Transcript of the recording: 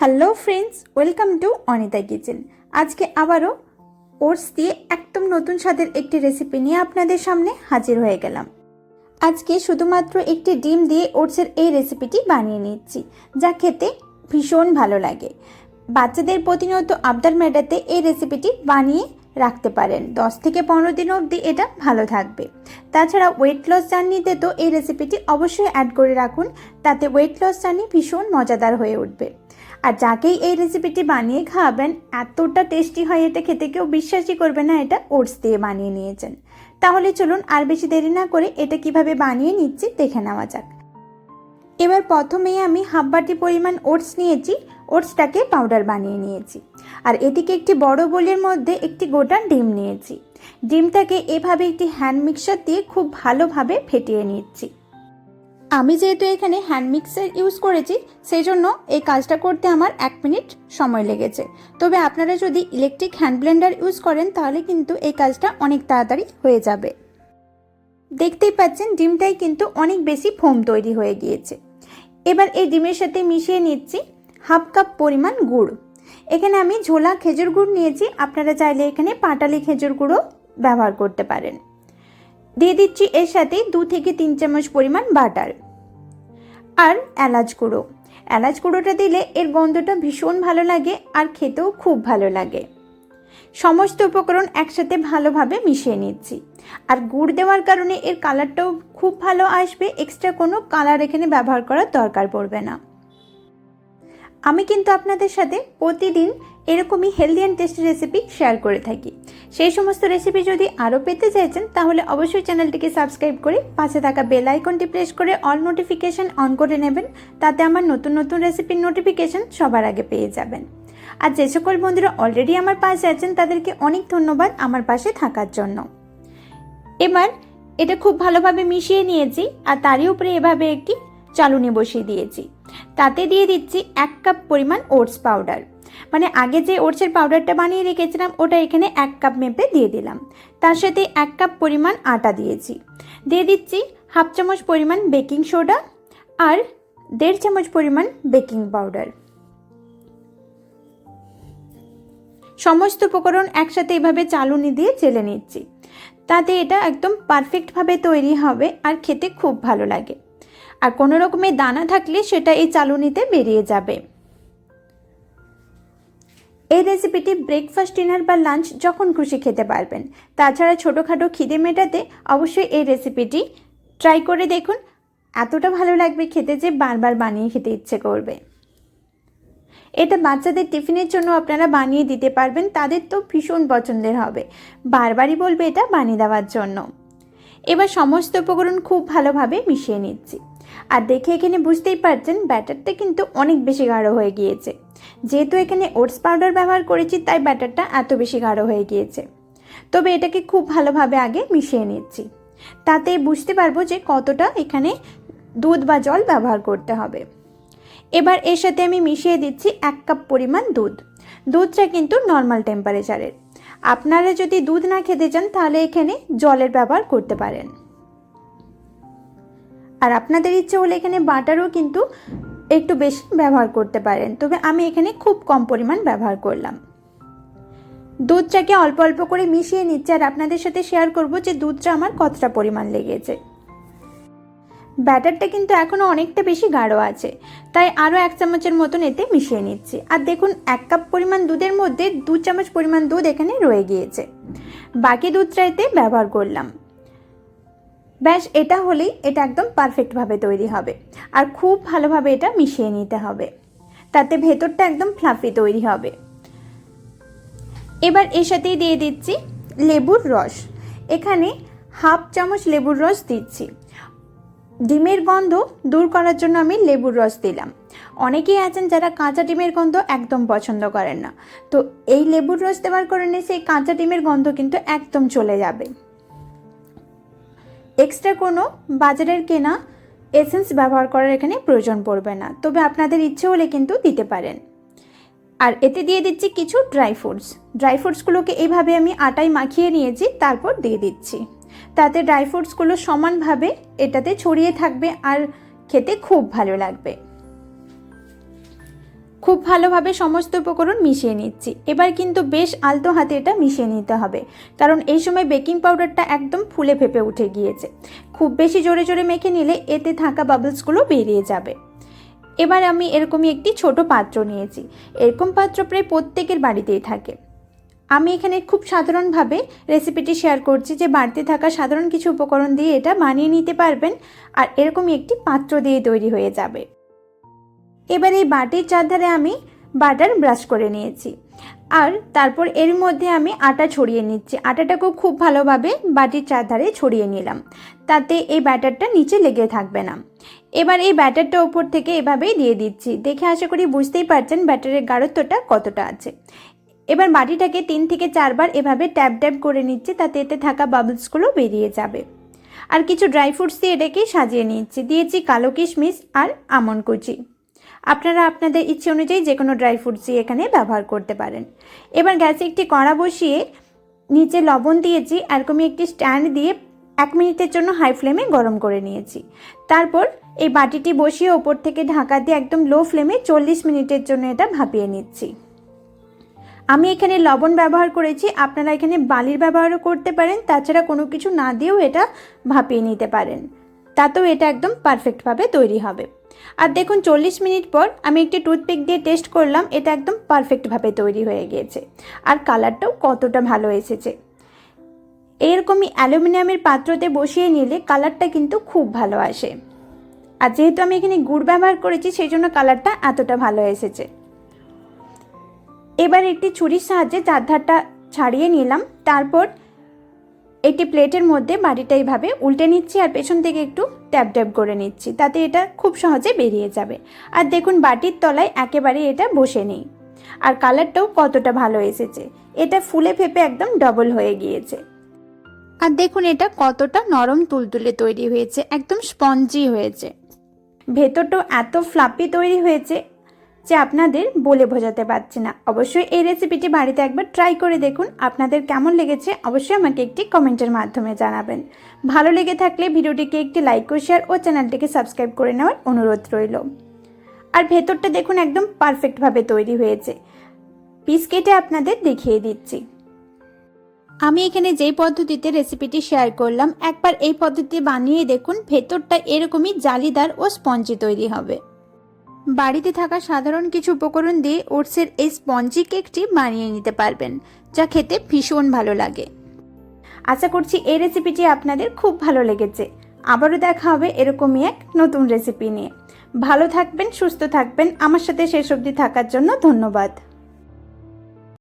Hello friends, welcome to Anita kitchen. আজকে আবারও oats দিয়ে একদম নতুন স্বাদের একটি রেসিপি নিয়ে আপনাদের সামনে হাজির হয়ে গেলাম। আজকে শুধুমাত্র একটি ডিম দিয়ে ওটসের এই রেসিপিটি বানিয়ে নিচ্ছি, যা খেতে ভীষণ ভালো লাগে। বাচ্চাদের প্রতিনিয়ত আবদার মেটাতে এই রেসিপিটি বানিয়ে রাখতে পারেন। দশ থেকে পনেরো দিন অবধি এটা ভালো থাকবে। তাছাড়া ওয়েট লস জার্নিতে তো এই রেসিপিটি অবশ্যই অ্যাড করে রাখুন, তাতে ওয়েট লস জার্নি ভীষণ মজাদার হয়ে উঠবে। আর যাকেই এই রেসিপিটি বানিয়ে খাওয়াবেন, এতটা টেস্টি হয় এটা খেতে কেউ বিশ্বাসই করবে না এটা ওটস দিয়ে বানিয়ে নিয়েছেন। তাহলে চলুন আর বেশি দেরি না করে এটা কীভাবে বানিয়ে নিচ্ছি দেখে নেওয়া যাক। এবার প্রথমেই আমি হাফ বাটি পরিমাণ ওটস নিয়েছি ওটসটাকে পাউডার বানিয়ে নিয়েছি। আর এদিকে একটি বড় বোলের মধ্যে একটি গোটা ডিম নিয়েছি। ডিমটাকে এভাবে একটি হ্যান্ড মিক্সার দিয়ে খুব ভালোভাবে ফেটিয়ে নিচ্ছি। আমি যেহেতু এখানে হ্যান্ড মিক্সার ইউজ করেছি সেই জন্য এই কাজটা করতে আমার এক মিনিট সময় লেগেছে। তবে আপনারা যদি ইলেকট্রিক হ্যান্ড ব্লেন্ডার ইউজ করেন, তাহলে কিন্তু এই কাজটা অনেক তাড়াতাড়ি হয়ে যাবে। দেখতেই পাচ্ছেন, ডিমটাই কিন্তু অনেক বেশি ফোম তৈরি হয়ে গিয়েছে। এবার এই ডিমের সাথে মিশিয়ে নিচ্ছি হাফ কাপ পরিমাণ গুড়। এখানে আমি ঝোলা খেজুর গুড় নিয়েছি, আপনারা চাইলে এখানে পাটালি খেজুর গুঁড়ো ব্যবহার করতে পারেন। দিয়ে দিচ্ছি এর সাথে দু থেকে তিন চামচ পরিমাণ বাটার আর এলাচ গুঁড়ো। এলাচ গুঁড়োটা দিলে এর গন্ধটা ভীষণ ভালো লাগে আর খেতেও খুব ভালো লাগে। সমস্ত উপকরণ একসাথে ভালোভাবে মিশিয়ে নিচ্ছি। আর গুড় দেওয়ার কারণে এর কালারটাও খুব ভালো আসবে এক্সট্রা কোনো কালার এখানে ব্যবহার করার দরকার পড়বে না। আমি কিন্তু আপনাদের সাথে প্রতিদিন এরকমই healthy and tasty recipe share করে থাকি। সেই সমস্ত রেসিপি যদি আরও পেতে চাইছেন, তাহলে অবশ্যই চ্যানেলটিকে সাবস্ক্রাইব করে পাশে থাকা বেল আইকনটি প্রেস করে অল নোটিফিকেশান অন করে নেবেন, তাতে আমার নতুন নতুন রেসিপির নোটিফিকেশান সবার আগে পেয়ে যাবেন। আর যে সকল বন্ধুরা অলরেডি আমার পাশে আছেন, তাদেরকে অনেক ধন্যবাদ আমার পাশে থাকার জন্য। এবার এটা খুব ভালোভাবে মিশিয়ে নিয়েছি, আর তারই উপরে এভাবে একটি চালুনি বসিয়ে দিয়েছি। তাতে দিয়ে দিচ্ছি এক কাপ পরিমাণ ওটস পাউডার। মানে আগে যে ওটসের পাউডারটা বানিয়ে রেখেছিলাম, ওটা এখানে এক কাপ মেপে দিয়ে দিলাম। তার সাথে এক কাপ পরিমাণ আটা দিয়েছি। দিয়ে দিচ্ছি হাফ চামচ পরিমাণ বেকিং সোডা আর দেড় চামচ পরিমাণ বেকিং পাউডার। সমস্ত উপকরণ একসাথে এভাবে চালুনি দিয়ে চেলে নিচ্ছি। তাতে এটা একদম পারফেক্টভাবে তৈরি হবে আর খেতে খুব ভালো লাগে। আর কোনো রকমের দানা থাকলে সেটা এই চালুনিতে বেরিয়ে যাবে। এই রেসিপিটি ব্রেকফাস্ট ডিনার বা লাঞ্চ যখন খুশি খেতে পারবেন। তাছাড়া ছোটোখাটো খিদে মেটাতে অবশ্যই এই রেসিপিটি ট্রাই করে দেখুন। এতটা ভালো লাগবে খেতে যে বারবার বানিয়ে খেতে ইচ্ছে করবে। এটা বাচ্চাদের টিফিনের জন্য আপনারা বানিয়ে দিতে পারবেন, তাদের তো ভীষণ পছন্দের হবে। বারবারই বলবে এটা বানিয়ে দেওয়ার জন্য। এবার সমস্ত উপকরণ খুব ভালোভাবে মিশিয়ে নিচ্ছি। আর দেখে এখানে বুঝতেই পারছেন ব্যাটারটা কিন্তু অনেক বেশি গাঢ় হয়ে গিয়েছে। যেহেতু এখানে ওটস পাউডার ব্যবহার করেছি, তাই ব্যাটারটা এত বেশি গাঢ় হয়ে গিয়েছে। তবে এটাকে খুব ভালোভাবে আগে মিশিয়ে নিচ্ছি। তাতে বুঝতে পারব যে কতটা এখানে দুধ বা জল ব্যবহার করতে হবে। এবার এর সাথে আমি মিশিয়ে দিচ্ছি এক কাপ পরিমাণ দুধ। দুধটা কিন্তু নর্মাল টেম্পারেচারের আপনারা যদি দুধ না খেতে চান, তাহলে এখানে জলের ব্যবহার করতে পারেন। আর আপনাদের ইচ্ছে হলে এখানে বাটারও কিন্তু একটু বেশি ব্যবহার করতে পারেন। তবে আমি এখানে খুব কম পরিমাণ ব্যবহার করলাম। দুধটাকে অল্প অল্প করে মিশিয়ে নিচ্ছে আর আপনাদের সাথে শেয়ার করব যে দুধটা আমার কতটা পরিমাণ লেগেছে। ব্যাটারটা কিন্তু এখনও অনেকটা বেশি গাঢ় আছে, তাই আরও এক চামচের মতন এতে মিশিয়ে নিচ্ছি। আর দেখুন, এক কাপ পরিমাণ দুধের মধ্যে দু চামচ পরিমাণ দুধ এখানে রয়ে গিয়েছে। বাকি দুধটা এতে ব্যবহার করলাম। ব্যাস, এটা হলেই এটা একদম পারফেক্টভাবে তৈরি হবে। আর খুব ভালোভাবে এটা মিশিয়ে নিতে হবে। তাতে ভেতরটা একদম ফ্লাফি তৈরি হবে। এবার এর সাথেই দিয়ে দিচ্ছি লেবুর রস। এখানে হাফ চামচ লেবুর রস দিচ্ছি। ডিমের গন্ধ দূর করার জন্য আমি লেবুর রস দিলাম। অনেকেই আছেন যারা কাঁচা ডিমের গন্ধ একদম পছন্দ করেন না। তো এই লেবুর রস দেওয়ার কারণে সেই কাঁচা ডিমের গন্ধ কিন্তু একদম চলে যাবে। এক্সট্রা কোনো বাজারের কেনা এসেন্স ব্যবহার করার এখানে প্রয়োজন পড়বে না। তবে আপনাদের ইচ্ছে হলে কিন্তু দিতে পারেন। আর এতে দিয়ে দিচ্ছি কিছু ড্রাই ফ্রুটস ড্রাই ফ্রুটসগুলোকে এইভাবে আমি আটায় মাখিয়ে নিয়েছি, তারপর দিয়ে দিচ্ছি। তাতে ড্রাই ফ্রুটসগুলো সমানভাবে এটাতে ছড়িয়ে থাকবে আর খেতে খুব ভালো লাগবে। খুব ভালোভাবে সমস্ত উপকরণ মিশিয়ে নিচ্ছি। এবার কিন্তু বেশ আলতো হাতে এটা মিশিয়ে নিতে হবে। কারণ এই সময় বেকিং পাউডারটা একদম ফুলে ফেপে উঠে গিয়েছে। খুব বেশি জোরে জোরে মেখে নিলে এতে থাকা বাবলসগুলো বেরিয়ে যাবে। এবার আমি এরকমই একটি ছোট পাত্র নিয়েছি। এরকম পাত্র প্রায় প্রত্যেকের বাড়িতেই থাকে। আমি এখানে খুব সাধারণভাবে রেসিপিটি শেয়ার করছি যে বাড়িতে থাকা সাধারণ কিছু উপকরণ দিয়ে এটা বানিয়ে নিতে পারবেন আর এরকমই একটি পাত্র দিয়ে তৈরি হয়ে যাবে। এবার এই বাটির চারধারে আমি বাটার ব্রাশ করে নিয়েছি। আর তারপর এর মধ্যে আমি আটা ছড়িয়ে নিচ্ছি। আটাটাকেও খুব ভালোভাবে বাটির চারধারে ছড়িয়ে নিলাম। তাতে এই ব্যাটারটা নিচে লেগে থাকবে না। এবার এই ব্যাটারটা ওপর থেকে এভাবেই দিয়ে দিচ্ছি। দেখে আশা করি বুঝতেই পারছেন ব্যাটারের গাঢ়ত্বটা কতটা আছে। এবার বাটিটাকে তিন থেকে চারবার এভাবে ট্যাপ ট্যাপ করে নিচ্ছে, তাতে এতে থাকা বাবলসগুলো বেরিয়ে যাবে। আর কিছু ড্রাই ফ্রুটস দিয়ে এটাকে সাজিয়ে নিচ্ছি। দিয়েছি কালো কিশমিশ আর আমন কুচি। আপনারা আপনাদের ইচ্ছে অনুযায়ী যে কোনো ড্রাই ফ্রুটস দিয়ে এখানে ব্যবহার করতে পারেন। এবার গ্যাসে একটি কড়া বসিয়ে নিচে লবণ দিয়েছি এরকমই একটি স্ট্যান্ড দিয়ে এক মিনিটের জন্য হাই ফ্লেমে গরম করে নিয়েছি। তারপর এই বাটিটি বসিয়ে ওপর থেকে ঢাকা দিয়ে একদম লো ফ্লেমে চল্লিশ মিনিটের জন্য এটা ভাপিয়ে নিচ্ছি। আমি এখানে লবণ ব্যবহার করেছি, আপনারা এখানে বালির ব্যবহারও করতে পারেন, তাছাড়া কোনো কিছু না দিয়েও এটা ভাপিয়ে নিতে পারেন। তাতেও এটা একদম পারফেক্টভাবে তৈরি হবে। আর দেখুন চল্লিশ মিনিট পর আমি একটি টুথপিক দিয়ে টেস্ট করলাম, এটা একদম পারফেক্টভাবে তৈরি হয়ে গিয়েছে। আর কালারটাও কতটা ভালো এসেছে। এরকমই অ্যালুমিনিয়ামের পাত্রতে বসিয়ে নিলে কালারটা কিন্তু খুব ভালো আসে। আর যেহেতু আমি এখানে গুড় ব্যবহার করেছি সেই জন্য কালারটা এতটা ভালো এসেছে। এবার একটি ছুরির সাহায্যে চারধারটা ছাড়িয়ে নিলাম। তারপর একটি প্লেটের মধ্যে বাটিটা এইভাবে উল্টে নিচ্ছি আর পেছন থেকে একটু ট্যাপ ট্যাপ করে নিচ্ছি। তাতে এটা খুব সহজে বেরিয়ে যাবে। আর দেখুন, বাটির তলায় একেবারে এটা বসে নেই। আর কালারটাও কতটা ভালো এসেছে। এটা ফুলে ফেপে একদম ডবল হয়ে গিয়েছে। আর দেখুন, এটা কতটা নরম তুলতুলে তৈরি হয়েছে। একদম স্পঞ্জি হয়েছে। ভেতরটাও এত ফ্লাপি তৈরি হয়েছে যে আপনাদের বলে বোঝাতে পারছি না। অবশ্যই এই রেসিপিটি বাড়িতে একবার ট্রাই করে দেখুন। আপনাদের কেমন লেগেছে অবশ্যই আমাকে একটি কমেন্টের মাধ্যমে জানাবেন। ভালো লেগে থাকলে ভিডিওটিকে একটি লাইক ও শেয়ার ও চ্যানেলটিকে সাবস্ক্রাইব করে নেওয়ার অনুরোধ রইল। আর ভেতরটা দেখুন একদম পারফেক্টভাবে তৈরি হয়েছে। পিস কেটে আপনাদের দেখিয়ে দিচ্ছি। আমি এখানে যেই পদ্ধতিতে রেসিপিটি শেয়ার করলাম, একবার এই পদ্ধতি বানিয়ে দেখুন, ভেতরটা এরকমই জালিদার ও স্পঞ্জি তৈরি হবে। বাড়িতে থাকা সাধারণ কিছু উপকরণ দিয়ে ওটসের এই স্পঞ্জি কেকটি বানিয়ে নিতে পারবেন, যা খেতে ভীষণ ভালো লাগে। আশা করছি এই রেসিপিটি আপনাদের খুব ভালো লেগেছে। আবারও দেখা হবে এরকমই এক নতুন রেসিপি নিয়ে। ভালো থাকবেন, সুস্থ থাকবেন। আমার সাথে শেষ অবধি থাকার জন্য ধন্যবাদ।